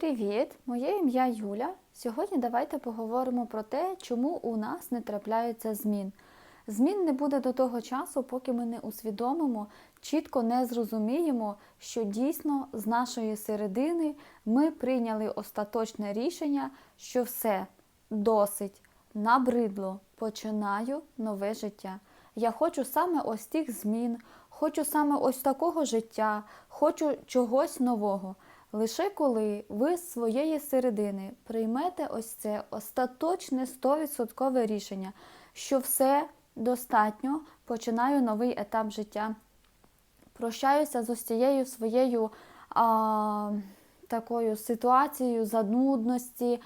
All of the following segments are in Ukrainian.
Привіт! Моє ім'я Юля. Сьогодні давайте поговоримо про те, чому у нас не трапляються змін. Змін не буде до того часу, поки ми не усвідомимо, чітко не зрозуміємо, що дійсно з нашої середини ми прийняли остаточне рішення, що все досить набридло, починаю нове життя. Я хочу саме ось тих змін, хочу саме ось такого життя, хочу чогось нового. Лише коли ви з своєї середини приймете ось це остаточне 100% рішення, що все достатньо, починаю новий етап життя. Прощаюся з ось цією своєю а, такою ситуацією занудності.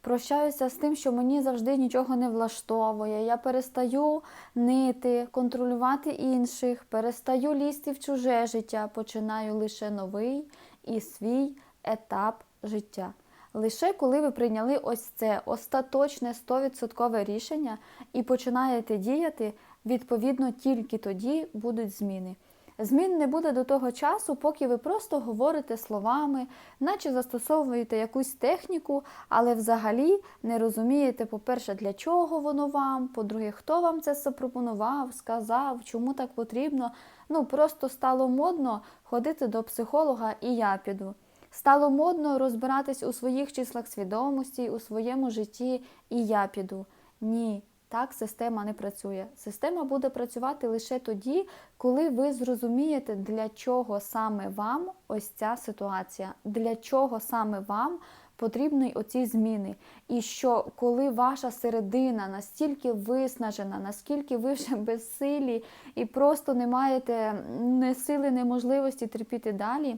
Прощаюся з тим, що мені завжди нічого не влаштовує. Я перестаю нити, контролювати інших, перестаю лізти в чуже життя, починаю лише новий і свій етап життя. Лише коли ви прийняли ось це остаточне 100% рішення і починаєте діяти, відповідно, тільки тоді будуть зміни. Змін не буде до того часу, поки ви просто говорите словами, наче застосовуєте якусь техніку, але взагалі не розумієте, по-перше, для чого воно вам, по-друге, хто вам це запропонував, сказав, чому так потрібно. Ну, просто стало модно ходити до психолога і я піду. Стало модно розбиратись у своїх числах свідомості, у своєму житті, і я піду. Ні, так система не працює. Система буде працювати лише тоді, коли ви зрозумієте, для чого саме вам ось ця ситуація, для чого саме вам потрібні оці зміни. І що коли ваша середина настільки виснажена, наскільки ви вже безсилі і просто не маєте ні сили, ні можливості терпіти далі.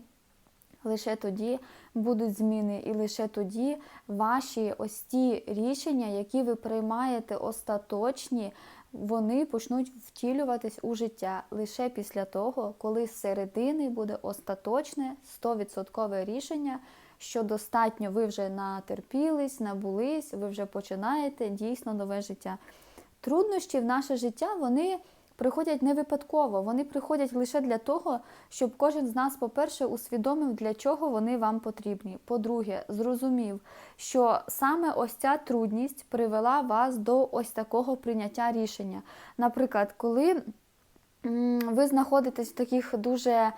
Лише тоді будуть зміни, і лише тоді ваші ось ті рішення, які ви приймаєте остаточні, вони почнуть втілюватись у життя лише після того, коли з середини буде остаточне 100% рішення, що достатньо ви вже натерпілись, набулись, ви вже починаєте дійсно нове життя. Труднощі в наше життя, вони приходять не випадково, вони приходять лише для того, щоб кожен з нас, по-перше, усвідомив, для чого вони вам потрібні. По-друге, зрозумів, що саме ось ця трудність привела вас до ось такого прийняття рішення. Наприклад, коли ви знаходитесь в таких дуже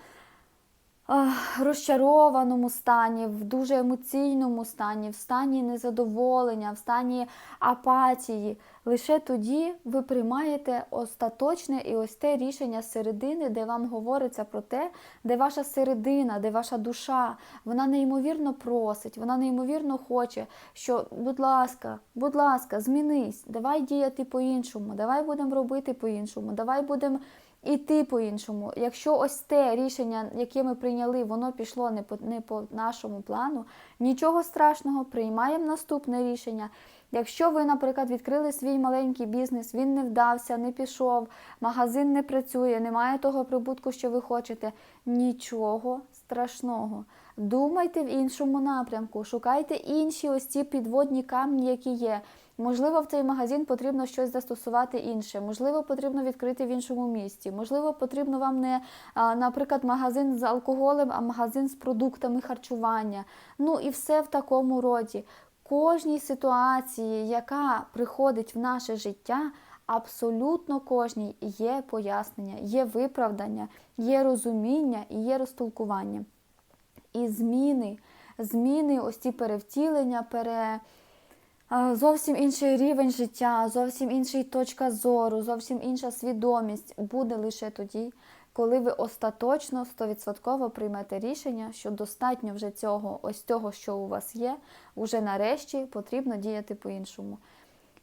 розчарованому стані, в дуже емоційному стані, в стані незадоволення, в стані апатії. Лише тоді ви приймаєте остаточне і ось те рішення середини, де вам говориться про те, де ваша середина, де ваша душа, вона неймовірно просить, вона неймовірно хоче, що, будь ласка, будь ласка, змінись, давай діяти по-іншому, давай будемо робити по-іншому, давай будемо іти по-іншому. Якщо ось те рішення, яке ми прийняли, воно пішло не по, не по нашому плану, нічого страшного, приймаємо наступне рішення. Якщо ви, наприклад, відкрили свій маленький бізнес, він не вдався, не пішов, магазин не працює, немає того прибутку, що ви хочете, нічого страшного. Думайте в іншому напрямку, шукайте інші ось ці підводні камні, які є. Можливо, в цей магазин потрібно щось застосувати інше, можливо, потрібно відкрити в іншому місті. Можливо, потрібно вам не, наприклад, магазин з алкоголем, а магазин з продуктами харчування. Ну і все в такому роді. Кожній ситуації, яка приходить в наше життя, абсолютно кожній є пояснення, є виправдання, є розуміння і є розтолкування. І зміни, зміни, ось ці перевтілення, пере зовсім інший рівень життя, зовсім інша точка зору, зовсім інша свідомість буде лише тоді, коли ви остаточно 100% приймете рішення, що достатньо вже цього, ось цього, що у вас є, уже нарешті потрібно діяти по-іншому.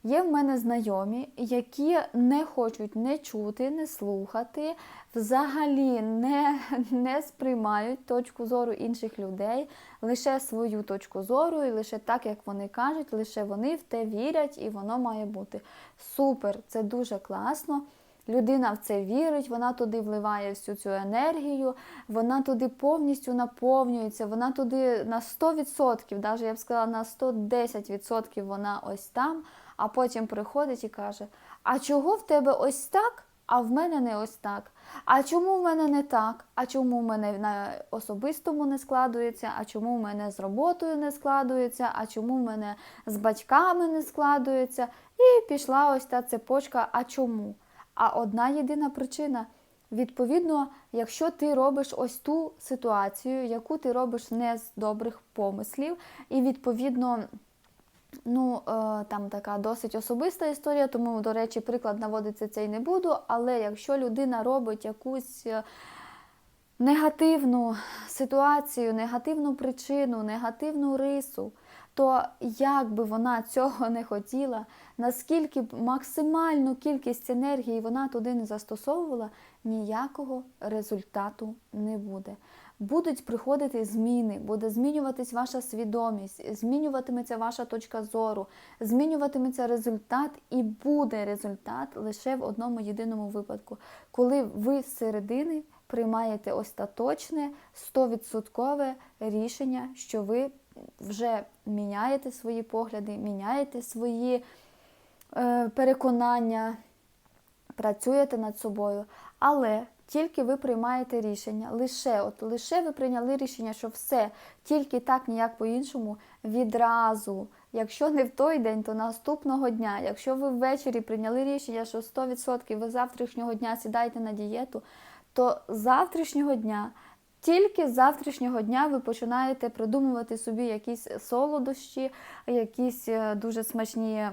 Є в мене знайомі, які не хочуть не чути, не слухати, взагалі не не сприймають точку зору інших людей, лише свою точку зору, і лише так, як вони кажуть, лише вони в те вірять і воно має бути. Супер, це дуже класно. Людина в це вірить, вона туди вливає всю цю енергію, вона туди повністю наповнюється, вона туди на 100%, навіть я б сказала, на 110% вона ось там, а потім приходить і каже: А чого в тебе ось так, А в мене не ось так. А чому в мене не так? А чому в мене на особистому не складується? А чому в мене з роботою не складується? А чому в мене з батьками не складується? І пішла ось та цепочка. А чому? А одна єдина причина. Відповідно, якщо ти робиш ось ту ситуацію, яку ти робиш не з добрих помислів, і відповідно. Ну, е, там така досить особиста історія, тому, до речі, приклад наводиться цей не буду. Але якщо людина робить якусь е, негативну ситуацію, негативну причину, негативну рису, то як би вона цього не хотіла, наскільки б максимальну кількість енергії вона туди не застосовувала, ніякого результату не буде. Будуть приходити зміни, буде змінюватись ваша свідомість, змінюватиметься ваша точка зору, змінюватиметься результат, і буде результат лише в одному єдиному випадку, коли ви з середини приймаєте остаточне 100% рішення, що ви вже міняєте свої погляди, міняєте свої е, переконання, працюєте над собою. Але тільки ви приймаєте рішення, лише от лише ви прийняли рішення, що все, тільки так, ніяк по-іншому, відразу. Якщо не в той день, то наступного дня. Якщо ви ввечері прийняли рішення, що 100% ви завтрашнього дня сідаєте на дієту, то завтрашнього дня. Тільки з завтрашнього дня ви починаєте придумувати собі якісь солодощі, якісь е, дуже смачні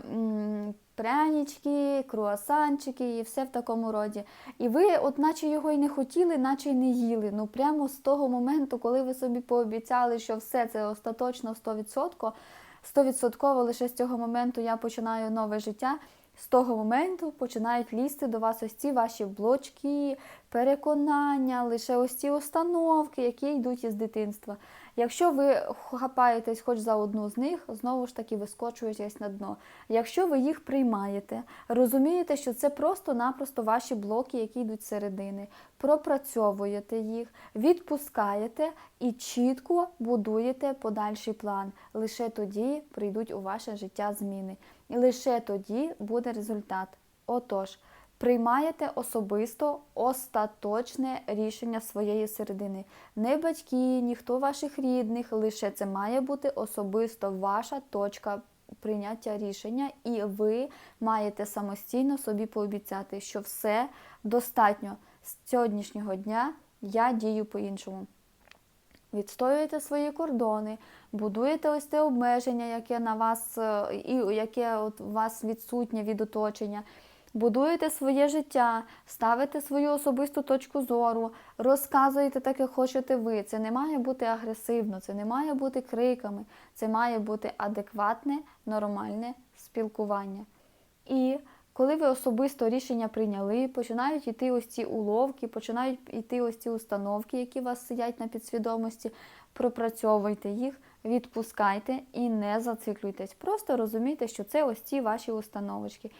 прянички, круасанчики і все в такому роді. І ви, от наче його й не хотіли, наче й не їли. Ну прямо з того моменту, коли ви собі пообіцяли, що все це остаточно 100%, 100% лише з цього моменту я починаю нове життя. З того моменту починають лізти до вас ось ці ваші блочки, переконання, лише ось ці установки, які йдуть із дитинства. Якщо ви хапаєтесь хоч за одну з них, знову ж таки вискочуєтесь на дно. Якщо ви їх приймаєте, розумієте, що це просто-напросто ваші блоки, які йдуть середини, пропрацьовуєте їх, відпускаєте і чітко будуєте подальший план. Лише тоді прийдуть у ваше життя зміни. І лише тоді буде результат. Отож, приймаєте особисто остаточне рішення своєї середини. Не батьки, ніхто ваших рідних, лише це має бути особисто ваша точка прийняття рішення, і ви маєте самостійно собі пообіцяти, що все достатньо з сьогоднішнього дня я дію по-іншому. Відстоюєте свої кордони, будуєте ось те обмеження, яке на вас е, і яке от у вас відсутнє від оточення. Будуєте своє життя, ставите свою особисту точку зору, розказуєте так, як хочете ви. Це не має бути агресивно, це не має бути криками, це має бути адекватне, нормальне спілкування. І коли ви особисто рішення прийняли, починають йти ось ці уловки, починають йти ось ці установки, які у вас сидять на підсвідомості, пропрацьовуйте їх, відпускайте і не зациклюйтесь. Просто розумійте, що це ось ці ваші установочки.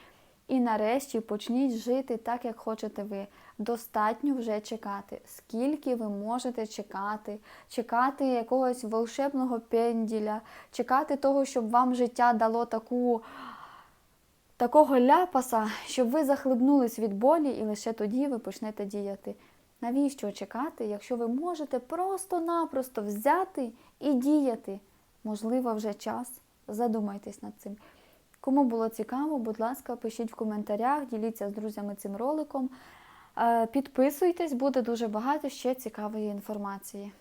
І нарешті почніть жити так, як хочете ви. Достатньо вже чекати. Скільки ви можете чекати, чекати якогось волшебного пенділя, чекати того, щоб вам життя дало таку, такого ляпаса, щоб ви захлебнулись від болі, і лише тоді ви почнете діяти. Навіщо чекати, якщо ви можете просто-напросто взяти і діяти? Можливо, вже час. Задумайтесь над цим. Кому було цікаво, будь ласка, пишіть в коментарях, діліться з друзями цим роликом. Е, Підписуйтесь, буде дуже багато ще цікавої інформації.